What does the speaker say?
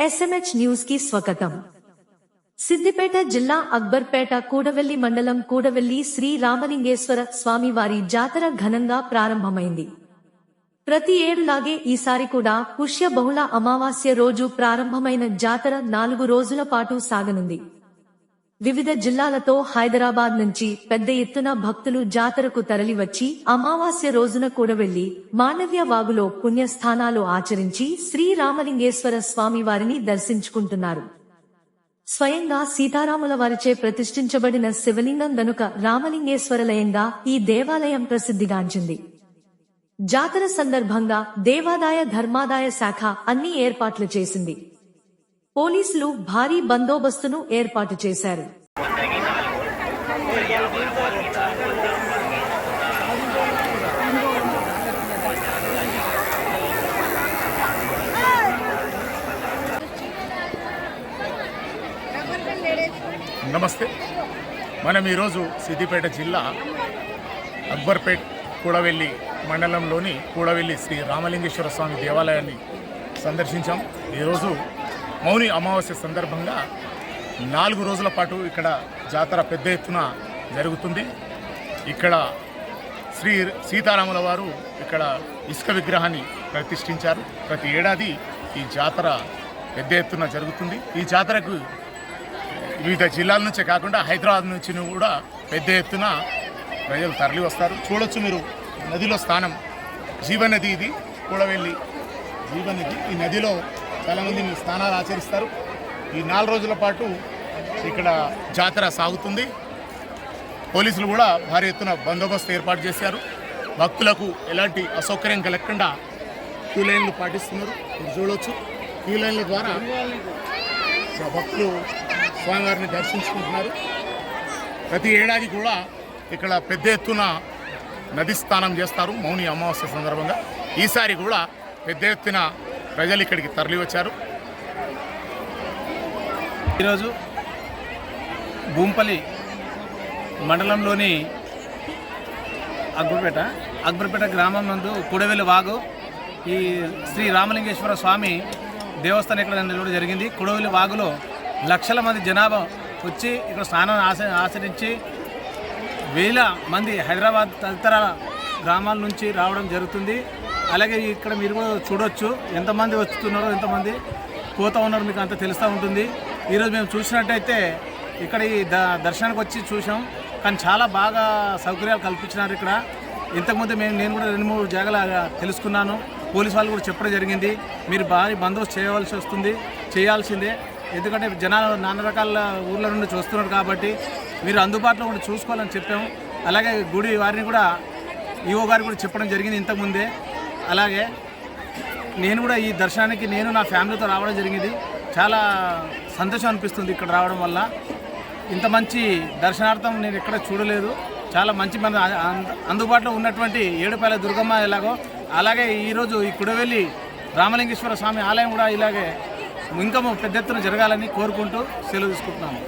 SMH న్యూస్కి స్వాగతం. సిద్దిపేట జిల్లా అక్బర్పేట కూడవెల్లి మండలం కూడవెల్లి శ్రీ రామలింగేశ్వర స్వామివారి జాతర ఘనంగా ప్రారంభమైంది. ప్రతి ఏడులాగే ఈసారి కూడా పుష్య బహుళ అమావాస్య రోజు ప్రారంభమైన జాతర నాలుగు రోజుల పాటు సాగనుంది. వివిధ జిల్లాలతో హైదరాబాద్ నుంచి పెద్ద ఎత్తున భక్తులు జాతరకు తరలివచ్చి అమావాస్య రోజున కూడవెళ్ళి మానవ్య వాగులో పుణ్యస్థానాలు ఆచరించి శ్రీరామలింగేశ్వర స్వామి వారిని దర్శించుకుంటున్నారు. స్వయంగా సీతారాముల వారిచే ప్రతిష్ఠించబడిన శివలింగం గనుక రామలింగేశ్వరలయంగా ఈ దేవాలయం ప్రసిద్ధిగాంచింది. జాతర సందర్భంగా దేవాదాయ ధర్మాదాయ శాఖ అన్ని ఏర్పాట్లు చేసింది. పోలీసులు భారీ బందోబస్తును ఏర్పాటు చేశారు. నమస్తే. మనం ఈరోజు సిద్దిపేట జిల్లా అక్బర్పేట్ కూడవెల్లి మండలంలోని కూడవెల్లి శ్రీ రామలింగేశ్వర స్వామి దేవాలయాన్ని సందర్శించాం. ఈరోజు మౌని అమావాస్య సందర్భంగా నాలుగు రోజుల పాటు ఇక్కడ జాతర పెద్ద ఎత్తున జరుగుతుంది. ఇక్కడ శ్రీ సీతారాముల వారు ఇక్కడ ఇసుక విగ్రహాన్ని ప్రతిష్ఠించారు. ప్రతి ఏడాది ఈ జాతర పెద్ద ఎత్తున జరుగుతుంది. ఈ జాతరకు వివిధ జిల్లాల నుంచే కాకుండా హైదరాబాద్ నుంచి కూడా పెద్ద ఎత్తున ప్రజలు తరలి వస్తారు. చూడొచ్చు మీరు నదిలో స్నానం. జీవనది ఇది. కూడవెల్లి జీవనది. ఈ నదిలో చాలామంది స్నానాలు ఆచరిస్తారు. ఈ నాలుగు రోజుల పాటు ఇక్కడ జాతర సాగుతుంది. పోలీసులు కూడా భారీ ఎత్తున బందోబస్తు ఏర్పాటు చేశారు. భక్తులకు ఎలాంటి అసౌకర్యం కలగకుండా క్యూ లైన్లు పాటిస్తున్నారు. మీరు చూడవచ్చు క్యూ లైన్ల ద్వారా భక్తులు స్వామివారిని దర్శించుకుంటున్నారు. ప్రతి ఏడాది కూడా ఇక్కడ పెద్ద ఎత్తున నది స్నానం చేస్తారు. మౌని అమావాస్య సందర్భంగా. ఈసారి కూడా పెద్ద ఎత్తున ప్రజలు ఇక్కడికి తరలివచ్చారు. ఈరోజు భూంపల్లి మండలంలోని అక్బర్పేట అక్బర్పేట గ్రామం నందు కుడవెల్లి వాగు ఈ శ్రీ రామలింగేశ్వర స్వామి దేవస్థానం ఇక్కడ నిలవడం జరిగింది. కుడవెల్లి వాగులో లక్షల మంది జనాభా వచ్చి ఇక్కడ స్నానం ఆశ ఆచరించి వేల మంది హైదరాబాద్ తదితర గ్రామాల నుంచి రావడం జరుగుతుంది. అలాగే ఇక్కడ మీరు కూడా చూడొచ్చు. ఎంతమంది వస్తున్నారో ఎంతమంది పోతా ఉన్నారో మీకు అంత తెలుస్తూ ఉంటుంది. ఈరోజు మేము చూసినట్టయితే ఇక్కడ ఈ ద దర్శనానికి వచ్చి చూసాం కానీ చాలా బాగా సౌకర్యాలు కల్పించినారు ఇక్కడ. ఇంతకుముందు మేము నేను కూడా రెండు మూడు జాగాలు తెలుసుకున్నాను. పోలీసు వాళ్ళు కూడా చెప్పడం జరిగింది. మీరు భారీ బందోబస్తు చేయవలసి వస్తుంది చేయాల్సిందే. ఎందుకంటే జనాలు నానా రకాల ఊర్ల నుండి చూస్తున్నారు కాబట్టి మీరు అందుబాటులో కూడా చూసుకోవాలని చెప్పాము. అలాగే గుడి వారిని కూడా ఈఓ గారు కూడా చెప్పడం జరిగింది ఇంతకుముందే. అలాగే నేను కూడా ఈ దర్శనానికి నేను నా ఫ్యామిలీతో రావడం జరిగింది. చాలా సంతోషం అనిపిస్తుంది ఇక్కడ రావడం వల్ల. ఇంత మంచి దర్శనార్థం నేను ఎక్కడ చూడలేదు. చాలా మంచి మన అందుబాటులో ఉన్నటువంటి ఏడుపాయల దుర్గమ్మ ఎలాగో అలాగే ఈరోజు ఈ కుడవెల్లి రామలింగేశ్వర స్వామి ఆలయం కూడా ఇలాగే ఇంకా పెద్ద ఎత్తున జరగాలని కోరుకుంటూ సెలవు తీసుకుంటున్నాను